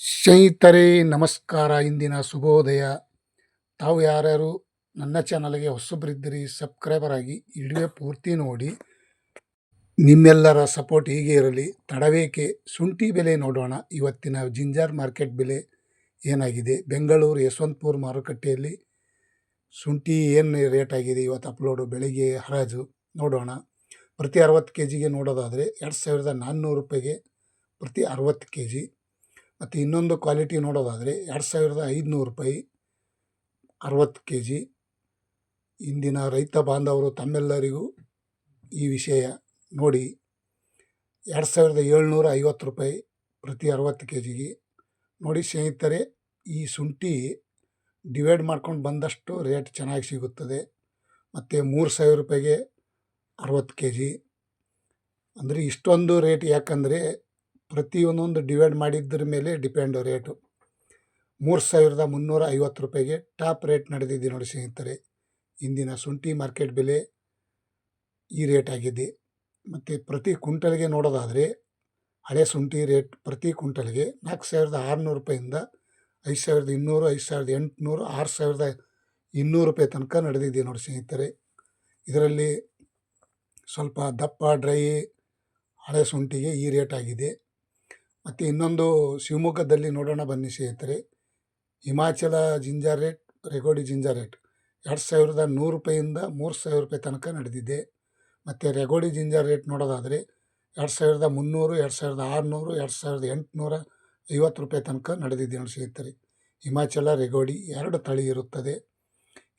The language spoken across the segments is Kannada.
ಸ್ನೇಹಿತರೆ, ನಮಸ್ಕಾರ. ಇಂದಿನ ಶುಭೋದಯ. ತಾವು ಯಾರ್ಯಾರು ನನ್ನ ಚಾನಲ್ಗೆ ಹೊಸಬ್ರಿದ್ದೀರಿ, ಸಬ್ಸ್ಕ್ರೈಬರ್ ಆಗಿ ವಿಡಿಯೋ ಪೂರ್ತಿ ನೋಡಿ. ನಿಮ್ಮೆಲ್ಲರ ಸಪೋರ್ಟ್ ಹೀಗೆ ಇರಲಿ. ತಡವೇಕೆ ಶುಂಠಿ ಬೆಲೆ ನೋಡೋಣ. ಇವತ್ತಿನ ಜಿಂಜರ್ ಮಾರ್ಕೆಟ್ ಬೆಲೆ ಏನಾಗಿದೆ? ಬೆಂಗಳೂರು ಯಶವಂತಪುರ ಮಾರುಕಟ್ಟೆಯಲ್ಲಿ ಶುಂಠಿ ಏನು ರೇಟ್ ಆಗಿದೆ? ಇವತ್ತು ಅಪ್ಲೋಡು ಬೆಳಿಗ್ಗೆ ಹರಾಜು. ನೋಡೋಣ. ಪ್ರತಿ ಅರವತ್ತು ಕೆ ಜಿಗೆ ನೋಡೋದಾದರೆ ಎರಡು ಸಾವಿರದ ನಾನ್ನೂರು ರೂಪಾಯಿಗೆ ಪ್ರತಿ ಅರವತ್ತು ಕೆ ಜಿ ಮತ್ತು ಇನ್ನೊಂದು ಕ್ವಾಲಿಟಿ ನೋಡೋದಾದರೆ ಎರಡು ಸಾವಿರದ ಐದುನೂರು ರೂಪಾಯಿ ಅರವತ್ತು ಕೆ ಜಿ ಇಂದಿನ ರೈತ ಬಾಂಧವರು ತಮ್ಮೆಲ್ಲರಿಗೂ ಈ ವಿಷಯ ನೋಡಿ, ಎರಡು ಸಾವಿರದ ಏಳ್ನೂರ ಐವತ್ತು ರೂಪಾಯಿ ಪ್ರತಿ ಅರವತ್ತು ಕೆ ಜಿಗೆ ನೋಡಿ ಸ್ನೇಹಿತರೆ, ಈ ಶುಂಠಿ ಡಿವೈಡ್ ಮಾಡ್ಕೊಂಡು ಬಂದಷ್ಟು ರೇಟ್ ಚೆನ್ನಾಗಿ ಸಿಗುತ್ತದೆ. ಮತ್ತು ಮೂರು ಸಾವಿರ ರೂಪಾಯಿಗೆ ಅರವತ್ತು ಕೆ ಜಿ ಅಂದರೆ ಇಷ್ಟೊಂದು ರೇಟ್ ಯಾಕಂದರೆ ಪ್ರತಿ ಒಂದೊಂದು ಡಿವೈಡ್ ಮಾಡಿದ್ರ ಮೇಲೆ ಡಿಪೆಂಡ್ ರೇಟು ಮೂರು ಸಾವಿರದ ಮುನ್ನೂರ ಐವತ್ತು ರೂಪಾಯಿಗೆ ಟಾಪ್ ರೇಟ್ ನಡೆದಿದೆ ನೋಡಿ ಸ್ನೇಹಿತರೆ. ಇಂದಿನ ಶುಂಠಿ ಮಾರ್ಕೆಟ್ ಬೆಲೆ ಈ ರೇಟ್ ಆಗಿದೆ. ಮತ್ತು ಪ್ರತಿ ಕುಂಟಲ್ಗೆ ನೋಡೋದಾದರೆ ಹಳೆ ಶುಂಠಿ ರೇಟ್ ಪ್ರತಿ ಕುಂಟಲ್ಗೆ ನಾಲ್ಕು ಸಾವಿರದ ಆರುನೂರು ರೂಪಾಯಿಂದ ಐದು ಸಾವಿರದ ಇನ್ನೂರು, ಐದು ಸಾವಿರದ ಎಂಟುನೂರು, ಆರು ಸಾವಿರದ ಇನ್ನೂರು ರೂಪಾಯಿ ತನಕ ನಡೆದಿದೆ ನೋಡಿ ಸ್ನೇಹಿತರೆ. ಇದರಲ್ಲಿ ಸ್ವಲ್ಪ ದಪ್ಪ ಡ್ರೈ ಹಳೆ ಶುಂಠಿಗೆ ಈ ರೇಟ್ ಆಗಿದೆ. ಮತ್ತು ಇನ್ನೊಂದು ಶಿವಮೊಗ್ಗದಲ್ಲಿ ನೋಡೋಣ ಬನ್ನಿ ಸ್ನೇಹಿತರೆ. Himachal ginger rate, Regodi ginger rate ಎರಡು ಸಾವಿರದ ನೂರು ರೂಪಾಯಿಂದ ಮೂರು ಸಾವಿರ ರೂಪಾಯಿ ತನಕ ನಡೆದಿದೆ. ಮತ್ತು ರೆಗೋಡಿ ಜಿಂಜರ್ ರೇಟ್ ನೋಡೋದಾದರೆ ಎರಡು ಸಾವಿರದ ಮುನ್ನೂರು, ಎರಡು ಸಾವಿರದ ಆರುನೂರು, ಎರಡು ಸಾವಿರದ ಎಂಟುನೂರ ಐವತ್ತು ರೂಪಾಯಿ ತನಕ ನಡೆದಿದೆ ನೋಡಿ ಸ್ನೇಹಿತರೆ. ಹಿಮಾಚಲ ರೆಗೋಡಿ ಎರಡು ತಳಿ ಇರುತ್ತದೆ.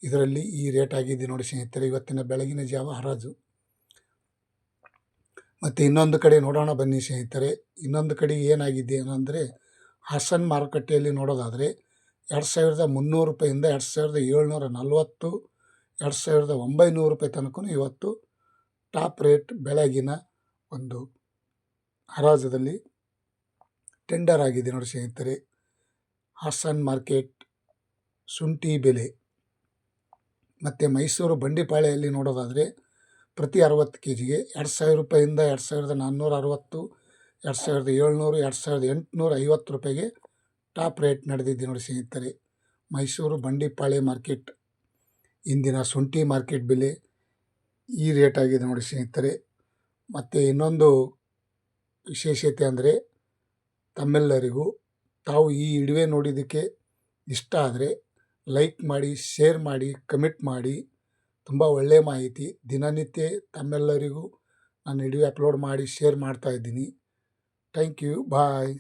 ಇದರಲ್ಲಿ ಈ ರೇಟ್ ಆಗಿದೆ ನೋಡಿ ಸ್ನೇಹಿತರೆ. ಇವತ್ತಿನ ಬೆಳಗಿನ ಜಾವ ಹರಾಜು. ಮತ್ತು ಇನ್ನೊಂದು ಕಡೆ ನೋಡೋಣ ಬನ್ನಿ ಸ್ನೇಹಿತರೆ. ಇನ್ನೊಂದು ಕಡೆ ಏನಾಗಿದೆ ಅಂದರೆ ಹಾಸನ್ ಮಾರುಕಟ್ಟೆಯಲ್ಲಿ ನೋಡೋದಾದರೆ, ಎರಡು ಸಾವಿರದ ಮುನ್ನೂರು ರೂಪಾಯಿಂದ ಎರಡು ಸಾವಿರದ ಏಳ್ನೂರ ನಲ್ವತ್ತು, ಎರಡು ಸಾವಿರದ ಒಂಬೈನೂರು ರೂಪಾಯಿ ತನಕ ಇವತ್ತು ಟಾಪ್ ರೇಟ್ ಬೆಳಗಿನ ಒಂದು ಹರಾಜದಲ್ಲಿ ಟೆಂಡರ್ ಆಗಿದೆ ನೋಡಿ ಸ್ನೇಹಿತರೆ. ಹಾಸನ್ ಮಾರ್ಕೆಟ್ ಶುಂಠಿ ಬೆಲೆ. ಮತ್ತು ಮೈಸೂರು ಬಂಡಿಪಾಳೆಯಲ್ಲಿ ನೋಡೋದಾದರೆ ಪ್ರತಿ ಅರವತ್ತು ಕೆ ಜಿಗೆ ಎರಡು ಸಾವಿರ ರೂಪಾಯಿಂದ ಎರಡು ಸಾವಿರದ ನಾನ್ನೂರ ಅರವತ್ತು, ಎರಡು ಸಾವಿರದ ಏಳ್ನೂರು, ಎರಡು ಸಾವಿರದ ಎಂಟುನೂರ ಐವತ್ತು ರೂಪಾಯಿಗೆ ಟಾಪ್ ರೇಟ್ ನಡೆದಿದೆ ನೋಡಿ ಸ್ನೇಹಿತರೆ. ಮೈಸೂರು ಬಂಡಿಪಾಳೆ ಮಾರ್ಕೆಟ್. ಇಂದಿನ ಶುಂಠಿ ಮಾರ್ಕೆಟ್ ಬೆಲೆ ಈ ರೇಟ್ ಆಗಿದೆ ನೋಡಿ ಸ್ನೇಹಿತರೆ. ಮತ್ತು ಇನ್ನೊಂದು ವಿಶೇಷತೆ ಅಂದರೆ ತಮ್ಮೆಲ್ಲರಿಗೂ ತಾವು ಈ ಇಡುವೆ ನೋಡಿದ್ದಕ್ಕೆ ಇಷ್ಟ ಆದರೆ ಲೈಕ್ ಮಾಡಿ, ಶೇರ್ ಮಾಡಿ, ಕಮೆಂಟ್ ಮಾಡಿ. ತುಂಬ ಒಳ್ಳೆಯ ಮಾಹಿತಿ. ದಿನನಿತ್ಯ ತಮ್ಮೆಲ್ಲರಿಗೂ ನಾನು ವಿಡಿಯೋ ಅಪ್ಲೋಡ್ ಮಾಡಿ ಶೇರ್ ಮಾಡ್ತಾಯಿದ್ದೀನಿ ಥ್ಯಾಂಕ್ ಯು ಬಾಯ್